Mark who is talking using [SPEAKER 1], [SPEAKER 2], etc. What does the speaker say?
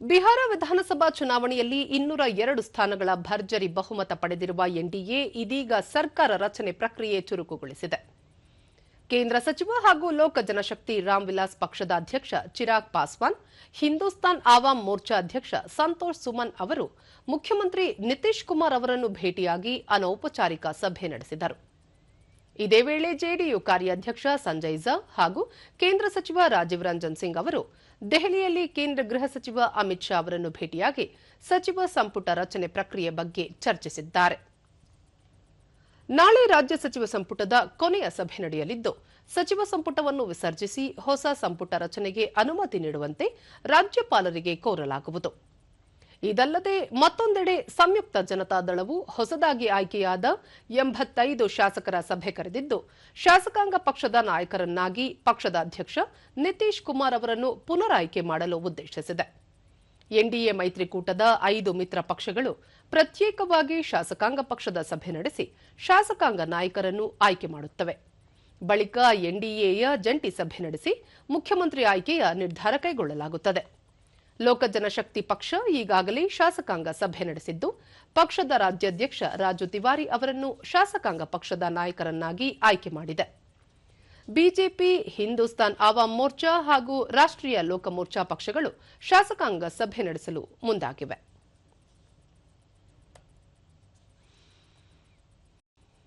[SPEAKER 1] ಬಿಹಾರ ವಿಧಾನಸಭಾ ಚುನಾವಣೆಯಲ್ಲಿ ಇನ್ನೂರ ಎರಡು ಸ್ಥಾನಗಳ ಭರ್ಜರಿ ಬಹುಮತ ಪಡೆದಿರುವ ಎನ್ಡಿಎ ಇದೀಗ ಸರ್ಕಾರ ರಚನೆ ಪ್ರಕ್ರಿಯೆ ಚುರುಕುಗೊಳಿಸಿದೆ. ಕೇಂದ್ರ ಸಚಿವ ಹಾಗೂ ಲೋಕ ಜನಶಕ್ತಿ ರಾಮ್ ವಿಲಾಸ್ ಪಕ್ಷದ ಅಧ್ಯಕ್ಷ ಚಿರಾಗ್ ಪಾಸ್ವಾನ್, ಹಿಂದೂಸ್ತಾನ್ ಆವಾಮ್ ಮೋರ್ಚಾ ಅಧ್ಯಕ್ಷ ಸಂತೋಷ್ ಸುಮನ್ ಅವರು ಮುಖ್ಯಮಂತ್ರಿ ನಿತೀಶ್ ಕುಮಾರ್ ಅವರನ್ನು ಭೇಟಿಯಾಗಿ ಅನೌಪಚಾರಿಕ ಸಭೆ ನಡೆಸಿದರು. ಇದೇ ವೇಳೆ ಜೆಡಿಯು ಕಾರ್ಯಾಧ್ಯಕ್ಷ ಸಂಜಯ್ ಝಾ ಹಾಗೂ ಕೇಂದ್ರ ಸಚಿವ ರಾಜೀವ್ ರಂಜನ್ ಸಿಂಗ್ ಅವರು ದೆಹಲಿಯಲ್ಲಿ ಕೇಂದ್ರ ಗೃಹ ಸಚಿವ ಅಮಿತ್ ಶಾ ಅವರನ್ನು ಭೇಟಿಯಾಗಿ ಸಚಿವ ಸಂಪುಟ ರಚನೆ ಪ್ರಕ್ರಿಯೆ ಬಗ್ಗೆ ಚರ್ಚಿಸಿದ್ದಾರೆ. ನಾಳೆ ರಾಜ್ಯ ಸಚಿವ ಸಂಪುಟದ ಕೊನೆಯ ಸಭೆ ನಡೆಯಲಿದ್ದು, ಸಚಿವ ಸಂಪುಟವನ್ನು ವಿಸರ್ಜಿಸಿ ಹೊಸ ಸಂಪುಟ ರಚನೆಗೆ ಅನುಮತಿ ನೀಡುವಂತೆ ರಾಜ್ಯಪಾಲರಿಗೆ ಕೋರಲಾಗುವುದು. ಇದಲ್ಲದೆ ಮತ್ತೊಂದೆಡೆ ಸಂಯುಕ್ತ ಜನತಾದಳವು ಹೊಸದಾಗಿ ಆಯ್ಕೆಯಾದ ಎಂಬತ್ತೈದು ಶಾಸಕರ ಸಭೆ ಕರೆದಿದ್ದು, ಶಾಸಕಾಂಗ ಪಕ್ಷದ ನಾಯಕರನ್ನಾಗಿ ಪಕ್ಷದ ಅಧ್ಯಕ್ಷ ನಿತೀಶ್ ಕುಮಾರ್ ಅವರನ್ನು ಪುನರಾಯ್ಕೆ ಮಾಡಲು ಉದ್ದೇಶಿಸಿದೆ. ಎನ್ಡಿಎ ಮೈತ್ರಿಕೂಟದ ಐದು ಮಿತ್ರ ಪಕ್ಷಗಳು ಪ್ರತ್ಯೇಕವಾಗಿ ಶಾಸಕಾಂಗ ಪಕ್ಷದ ಸಭೆ ನಡೆಸಿ ಶಾಸಕಾಂಗ ನಾಯಕರನ್ನು ಆಯ್ಕೆ ಮಾಡುತ್ತವೆ. ಬಳಿಕ ಎನ್ಡಿಎಯ ಜಂಟಿ ಸಭೆ ನಡೆಸಿ ಮುಖ್ಯಮಂತ್ರಿ ಆಯ್ಕೆಯ ನಿರ್ಧಾರ ಕೈಗೊಳ್ಳಲಾಗುತ್ತದೆ. ಲೋಕ ಜನಶಕ್ತಿ ಪಕ್ಷ ಈಗಾಗಲೇ ಶಾಸಕಾಂಗ ಸಭೆ ನಡೆಸಿದ್ದು, ಪಕ್ಷದ ರಾಜ್ಯಾಧ್ಯಕ್ಷ ರಾಜು ತಿವಾರಿ ಅವರನ್ನು ಶಾಸಕಾಂಗ ಪಕ್ಷದ ನಾಯಕರನ್ನಾಗಿ ಆಯ್ಕೆ ಮಾಡಿದೆ. ಬಿಜೆಪಿ, ಹಿಂದೂಸ್ತಾನ್ ಆವಾಮ್ ಮೋರ್ಚಾ ಹಾಗೂ ರಾಷ್ಟ್ರೀಯ ಲೋಕ ಮೋರ್ಚಾ ಪಕ್ಷಗಳು ಶಾಸಕಾಂಗ ಸಭೆ ನಡೆಸಲು ಮುಂದಾಗಿವೆ.